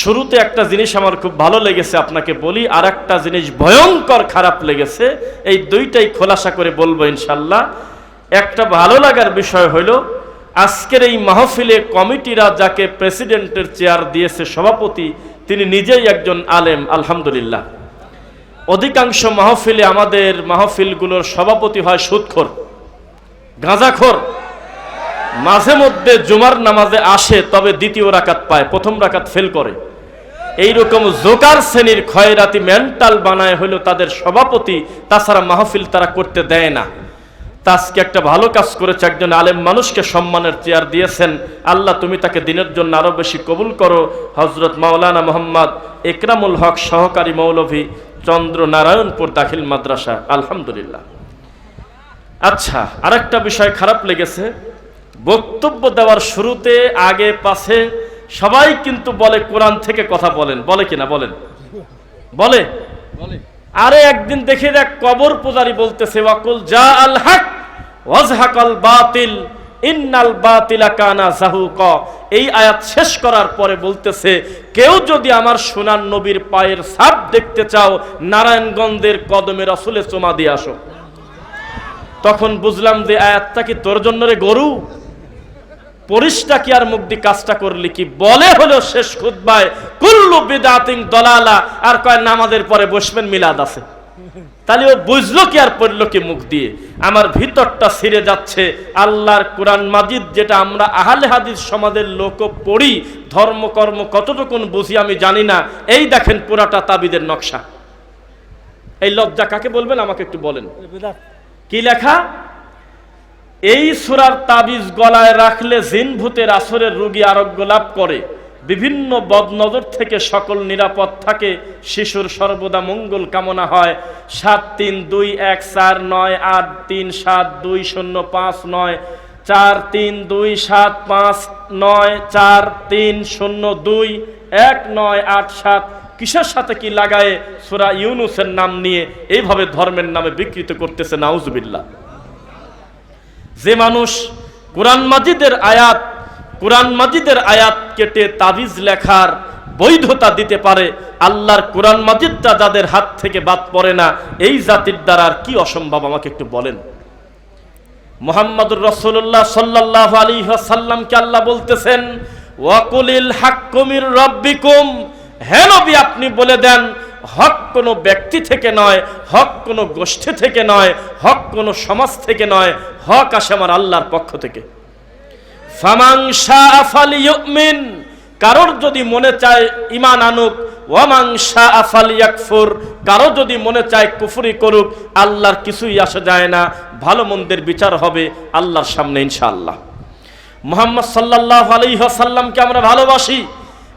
শুরুতে একটা জিনিস আমার খুব ভালো লেগেছে আপনাকে বলি আর একটা জিনিস ভয়ঙ্কর খারাপ লেগেছে। এই দুইটাই খোলাসা করে বলব ইনশাল্লাহ। একটা ভালো লাগার বিষয় হইল আজকের এই মাহফিলে কমিটিরা যাকে প্রেসিডেন্টের চেয়ার দিয়েছে সভাপতি, তিনি নিজেই একজন আলেম, আলহামদুলিল্লাহ। অধিকাংশ মাহফিলে আমাদের মাহফিলগুলোর সভাপতি হয় সুদখোর, গাঁজাখোর। মাঝে মধ্যে জুমার নামাজে আসে, তবে দ্বিতীয় রাকাত পায়, প্রথম রাকাত ফেল করে। এইরকম জোকার শ্রেণির ক্ষয়রাতি মেন্টাল বানায় হইল তাদের সভাপতি, তাছাড়া মাহফিল তারা করতে দেয় না। তাজকে একটা ভালো কাজ করেছে, একজন আলেম মানুষকে সম্মানের চেয়ার দিয়েছেন। আল্লাহ, তুমি তাকে দিনের জন্য আরও বেশি কবুল করো। হজরত মাওলানা মোহাম্মদ একরামুল হক সহকারী মৌলভী চন্দ্র নারায়ণপুর দাখিল মাদ্রাসা। আলহামদুলিল্লাহ। আচ্ছা আরেকটা বিষয় খারাপ লেগেছে। বক্তব্য দেওয়ার শুরুতে আগে পাশে সবাই কিন্তু বলে কোরআন থেকে কথা বলেন। বলে কিনা? বলেন। বলে? আরে একদিন দেখে দেখ কবর পূজারি বলতেছে ওয়াকুল যা আল হক ওয়াজহাকাল বাতিল ইন্নাল বাতিলা কানা জাহুক। এই আয়াত শেষ করার পরে বলতেছে কেউ যদি আমার সোনার নবীর পায়ের ছাপ দেখতে চাও নারায়ণগঞ্জের কদমে রসুলে চোমা দিয়ে আসো। তখন বুঝলাম যে আয়াতটা কি তোর জন্য রে গরু? পরিষ্টা কি আর মুক্তি কাজটা করলি কি? বলে হলো শেষ খুদ্বায় কুল্লু বিদাতিং দলালা। আর কয় নামাজের পরে বসবেন মিলাদ আছে। তাহলে ও বুঝলো কি আর পড়ল কি মুখ দিয়ে? আমার ভিতরটা ছিঁড়ে যাচ্ছে। আল্লাহর কোরআন মাজিদ যেটা আমরা আহলে হাদিস সমাজের লোক পড়ি ধর্মকর্ম কতটুকুন বুঝি আমি জানি না। এই দেখেন পুরাটা তাবিদের নকশা। এই লজ্জা কাকে বলবেন? আমাকে একটু বলেন। কি লেখা? এই সুরার তাবিজ গলায় রাখলে জিন ভূতের আসরের রোগী আরোগ্য লাভ করে। বিভিন্ন বদনজর থেকে সকল নিরাপদ থাকে, শিশুর সর্বদা মঙ্গল কামনা হয়। সাত তিন দুই এক চার নয় আট তিন সাত দুই শূন্য পাঁচ নয়, চার তিন দুই সাত পাঁচ নয়, চার তিন শূন্য দুই এক নয় আট সাত কিসের সাথে কি লাগায়ে? সুরা ইউনুসের নাম নিয়ে এইভাবে ধর্মের নামে বিকৃত করতেছে, নাউজুবিল্লাহ। যে মানুষ কোরআন মাজিদের আয়াত, কোরআন মাজিদের আয়াত কেটে তাবিজ লেখার বৈধতা দিতে পারে, আল্লাহর কোরআন মাজিদটা যাদের হাত থেকে বাদ পড়ে না, এই জাতির দ্বারা আর কি অসম্ভব? আমাকে একটু বলেন। মোহাম্মদুর রসুল্লাহ সাল্লাহ আলী সাল্লামকে আল্লাহ বলতেছেন ওয়াকুলিল হাক্কুমির রব্বিকুম। হে নবী, আপনি বলে দেন হক কোনো ব্যক্তি থেকে নয়, হক কোনো গোষ্ঠী থেকে নয়, হক কোনো সমাজ থেকে নয়, হক আসে আমার আল্লাহর পক্ষ থেকে। কারোর যদি মনে চায় ইমান আনুক ওয়ামাং শাহ আফাল ইয়াকফুর কারও যদি মনে চায় কুফুরি করুক, আল্লাহর কিছুই আসা যায় না, ভালো মন্দের বিচার হবে আল্লাহর সামনে ইনশাআল্লাহ। মোহাম্মদ সাল্লাহ আলহ্লামকে আমরা ভালোবাসি।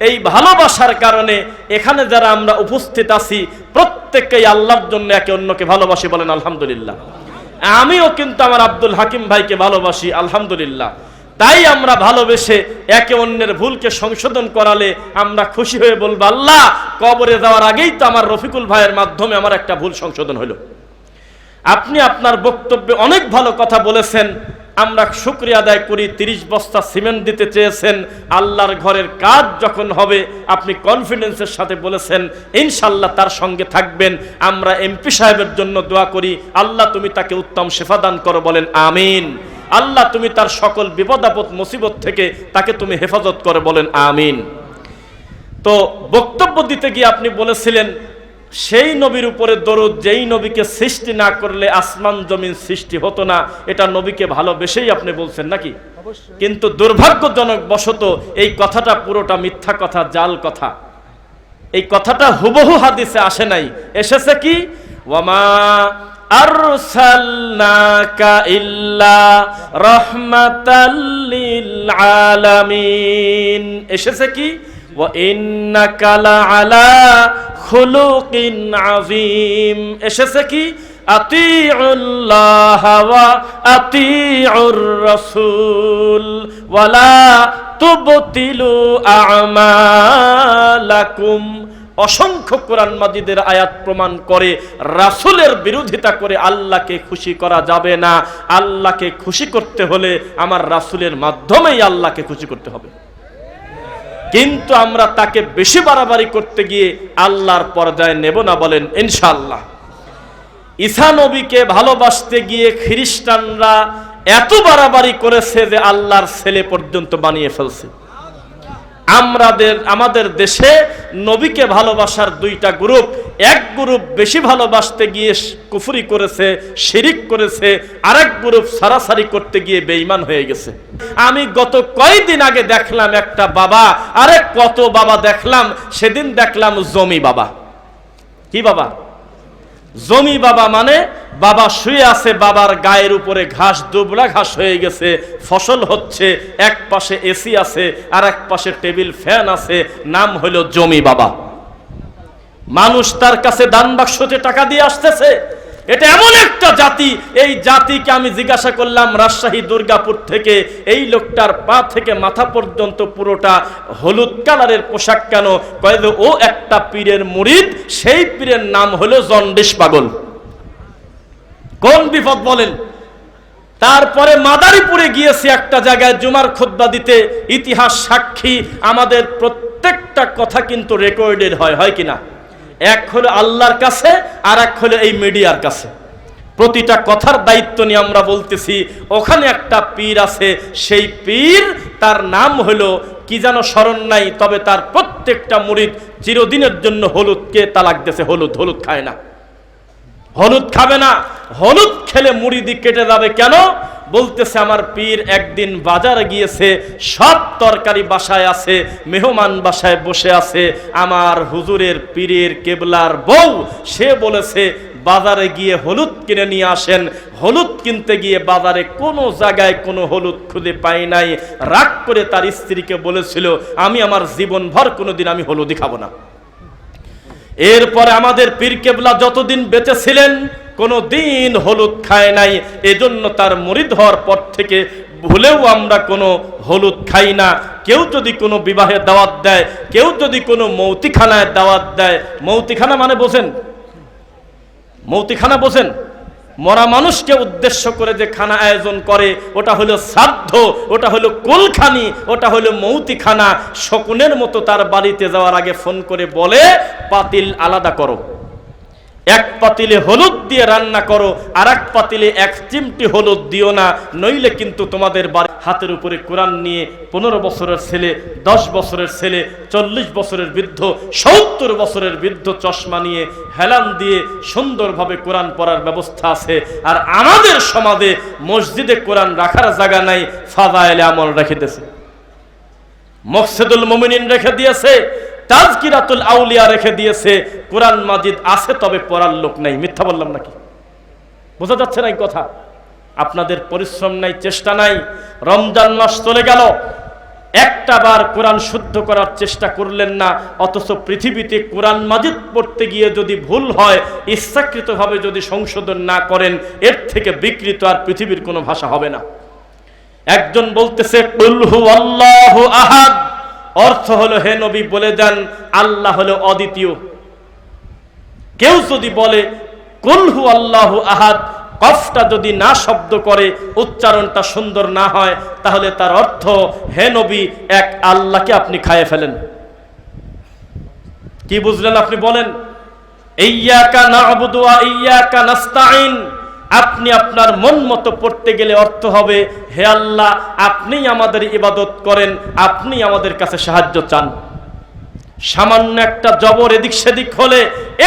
এই ভালোবাসার কারণে এখানে যারা আমরা উপস্থিত আছি, প্রত্যেককেই আল্লাহর জন্য একে অন্যকে ভালোবাসি বলেন আলহামদুলিল্লাহ। আমিও কিন্তু আমার আব্দুল হাকিম ভাইকে ভালোবাসি, আলহামদুলিল্লাহ। তাই আমরা ভালোবেসে একে অন্যের ভুলকে সংশোধন করালে আমরা খুশি হয়ে বলব, আল্লাহ, কবরে যাওয়ার আগেই তো আমার রফিকুল ভাইয়ের মাধ্যমে আমার একটা ভুল সংশোধন হলো। আপনি আপনার বক্তব্যে অনেক ভালো কথা বলেছেন আমরা শুক্রিয়া আদায় করি, তিরিশ বস্তা সিমেন্ট দিতে চেয়েছেন, আল্লাহর ঘরের কাজ যখন হবে, আপনি কনফিডেন্সের সাথে বলেছেন ইনশাল্লাহ তার সঙ্গে থাকবেন। আমরা এমপি সাহেবের জন্য দোয়া করি, আল্লাহ তুমি তাকে উত্তম সেফা দান করো বলেন, আমিন। আল্লাহ তুমি তার সকল বিপদ আপদ, মুসিবত থেকে তাকে তুমি হেফাজত করে বলেন, আমিন। তো বক্তব্য দিতে গিয়ে আপনি বলেছিলেন সেই নবীর উপরে দরুদ যেই নবীকে সৃষ্টি না করলে আসমান জমিন সৃষ্টি হতো না এটা নবীকে ভালোবেসেই আপনি বলছেন নাকি? কিন্তু দুর্ভাগ্যজনক বশত এই কথাটা পুরোটা মিথ্যা কথা জাল কথা। এই কথাটা হুবহু হাদিসে আসে নাই। এসেছে কি? ওয়ামা আরসালনাকা ইল্লা রাহমাতাল লিল আলামিন। এসেছে কি? ওয়া ইন্নাকা লাআলা খুলুকিন এসেছে কি? আতিউল্লাহ ওয়া আতিউর ওয়ালা তুবতিলু আমালাকুম। অসংখ্য কোরআন মাজিদের আয়াত প্রমাণ করে, রাসুলের বিরোধিতা করে আল্লাহকে খুশি করা যাবে না। আল্লাহকে খুশি করতে হলে আমার রাসুলের মাধ্যমেই আল্লাহকে খুশি করতে হবে। কিন্তু আমরা তাকে বেশি বাড়াবাড়ি করতে গিয়ে আল্লাহর পর্যায়ে নেব না বলেন ইনশাল্লাহ ঈসা নবীকে ভালোবাসতে গিয়ে খ্রিস্টানরা এত বাড়াবাড়ি করেছে যে আল্লাহর ছেলে পর্যন্ত বানিয়ে ফেলছে। আমাদের আমাদের দেশে নবীকে ভালোবাসার দুইটা গ্রুপ এক গ্রুপ বেশি ভালোবাসতে গিয়ে কুফরি করেছে, শিরিক করেছে, আরেক গ্রুপ সারাসারি করতে গিয়ে বেইমান হয়ে গেছে। আমি গত কয়েকদিন আগে দেখলাম একটা বাবা, আরে কত বাবা দেখলাম, সেদিন দেখলাম জমি বাবা। কি বাবা? জমি বাবা মানে বাবা শুয়ে আছে, বাবার গায়ের উপরে ঘাস, দুবলা ঘাস হয়ে গেছে, ফসল হচ্ছে, এক পাশে এসি আছে আর এক পাশে টেবিল ফ্যান আছে, নাম হলো জমি বাবা। মানুষ তার কাছে দান বাক্সতে টাকা দিয়ে আসতেছে, এটা এমন একটা জাতি, এই জাতিকে আমি জিজ্ঞাসা করলাম, রাজশাহী, দুর্গাপুর থেকে এই লোকটার পা থেকে মাথা পর্যন্ত পুরোটা হলুদ কালারের পোশাক কেন? কয়ে ও একটা পীরের মুরিদ, সেই পীরের নাম হলো জন্ডিস পাগল। কোন বিপদ বলেন? তারপরে মাদারীপুরে গিয়েছি একটা জায়গায় জুমার খুদ্া দিতে, ইতিহাস সাক্ষী, আমাদের প্রত্যেকটা কথা কিন্তু রেকর্ডেড হয় হয় কিনা? এক হলো আল্লাহর কাছে আর এক হলো এই মিডিয়ার কাছে। প্রতিটা কথার দায়িত্ব নিয়ে আমরা বলতেছি, ওখানে একটা পীর আছে, সেই পীর তার নাম হলো, কি যেন স্মরণ নাই, তবে তার প্রত্যেকটা মুরিদ চিরদিনের জন্য হলুদকে তালাক দেশে হলুদ হলুদ খায় না। হলুদ খাবে না। হলুদ খেলে মুড়ি মুড়িদি কেটে যাবে কেন? বলতেছে, আমার পীর একদিন বাজারে গিয়েছে, সব তরকারি বাসায় আছে, মেহমান বাসায় বসে আছে, আমার হুজুরের পীরের কেবলার বউ, সে বলেছে, বাজারে গিয়ে হলুদ কিনে নিয়ে আসেন। হলুদ কিনতে গিয়ে বাজারে কোনো জায়গায় কোনো হলুদ খুঁজে পাই নাই। রাগ করে তার স্ত্রীকে বলেছিল, আমি আমার জীবনভর কোনোদিন আমি হলুদই খাব না। এরপরে আমাদের পীর কেবলা যতদিন বেঁচে ছিলেন, কোনো দিন হলুদ খায় নাই। এজন্য তার মরিদ হওয়ার পর থেকে ভুলেও আমরা কোনো হলুদ খাই না। কেউ যদি কোনো বিবাহে দাওয়াত দেয়, কেউ যদি কোনো মৌতিখানায় দাওয়াত দেয়, মৌতিখানা মানে বোঝেন? মৌতিখানা বোঝেন? মরা মানুষকে উদ্দেশ্য করে যে খানা আয়োজন করে, ওটা হলো শ্রাদ্ধ, ওটা হলো কুলখানি, ওটা হলো মৌতিখানা, শকুনের মতো তার বাড়িতে যাওয়ার আগে ফোন করে বলে, পাতিল আলাদা করো। এক পাতিলে হলুদ দিয়ে রান্না করো আর এক পাতিলে এক চিমটি হলুদ দিও না, নইলে কিন্তু তোমাদের বাড়ি হাতের উপরে কোরআন নিয়ে পনেরো বছরের ছেলে, দশ বছরের ছেলে, চল্লিশ বছরের বৃদ্ধ, সত্তর বছরের বৃদ্ধ চশমা নিয়ে হেলান দিয়ে সুন্দরভাবে কোরআন পড়ার ব্যবস্থা আছে। আর আমাদের সমাজে মসজিদে কোরআন রাখার জায়গা নাই ফাদা এলে আমল রেখে মকসেদুল মমিনিন রেখে দিয়েছে। তাজকিরাতুল আউলিয়া রেখে দিয়েছে, কোরআন মাজিদ আছে তবে পড়ার লোক নাই। মিথ্যা বললাম নাকি? বোঝা যাচ্ছে না এই কথা? আপনাদের পরিশ্রম নাই, চেষ্টা নাই, রমজান মাস চলে গেল। একটা বার কোরআন শুদ্ধ করার চেষ্টা করলেন না, অথচ পৃথিবীতে কোরআন মাজিদ পড়তে গিয়ে যদি ভুল হয়, ইচ্ছাকৃতভাবে যদি সংশোধন না করেন, এর থেকে বিকৃত আর পৃথিবীর কোনো ভাষা হবে না। একজন বলতেছে আহাদ। অর্থ হলো, হে নবী, বলে দেন আল্লাহ হলো অদ্বিতীয়। কেউ যদি বলে কুলহু আল্লাহ আহাদ কফটা যদি না শব্দ করে, উচ্চারণটা সুন্দর না হয়, তাহলে তার অর্থ, হে নবী, এক আল্লাহকে আপনি খায়ে ফেলেন। কি বুঝলেন আপনি বলেন? ইয়্যাকা না'বুদু ওয়া ইয়্যাকা নাস্তাঈন আপনি আপনার মন মতো পড়তে গেলে অর্থ হবে, হে আল্লাহ, আপনি আমাদের ইবাদত করেন, আপনি আমাদের কাছে সাহায্য চান। সামান্য একটা জবর এদিক সেদিক হলে,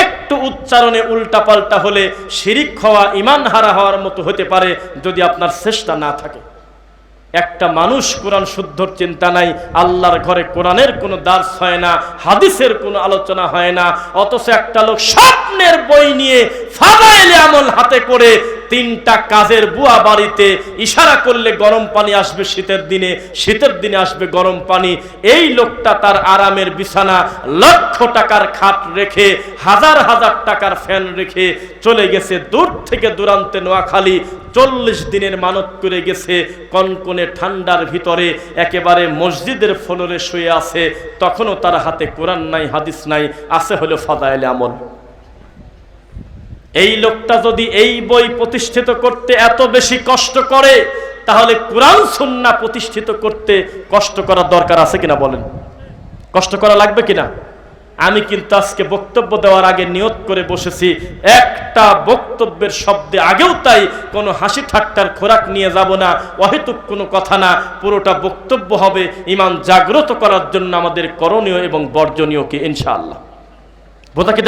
একটু উচ্চারণে উল্টা পাল্টা হলে শিরিক হওয়া ইমান হারা হওয়ার মতো হতে পারে যদি আপনার চেষ্টা না থাকে। একটা মানুষ কোরআন শুদ্ধর চিন্তা নাই, আল্লাহর ঘরে কোরআনের কোনো দার্স হয় না, হাদিসের কোনো আলোচনা হয় না, অথচ একটা লোক স্বপ্নের বই নিয়ে ফাদাইলে আমল হাতে করে তিনটা কাজের বুয়া বাড়িতে ইশারা করলে গরম পানি আসবে শীতের দিনে শীতের দিনে আসবে গরম পানি, এই লোকটা তার আরামের বিছানা লক্ষ টাকার খাট রেখে, হাজার হাজার টাকার ফ্যান রেখে চলে গেছে দূর থেকে দূরান্তে নোয়াখালী চল্লিশ দিনের মানত করে গেছে, কনকনে ঠান্ডার ভিতরে একেবারে মসজিদের ফলরে শুয়ে আছে, তখনও তার হাতে কোরআন নাই, হাদিস নাই, আছে হলো ফাদাইলে আমল। এই লোকটা যদি এই বই প্রতিষ্ঠিত করতে এত বেশি কষ্ট করে, তাহলে কোরআন সুন্না প্রতিষ্ঠিত করতে কষ্ট করার দরকার আছে কিনা বলেন? কষ্ট করা লাগবে কিনা? আমি কিন্তু আজকে বক্তব্য দেওয়ার আগে নিয়ত করে বসেছি। একটা বক্তব্যের শব্দে আগেও তাই কোনো হাসি ঠাট্টার খোরাক নিয়ে যাব না, অহেতুক কোনো কথা না। পুরোটা বক্তব্য হবে ইমান জাগ্রত করার জন্য আমাদের করণীয় এবং বর্জনীয় কি, ইনশাআল্লাহ। বোঝা কি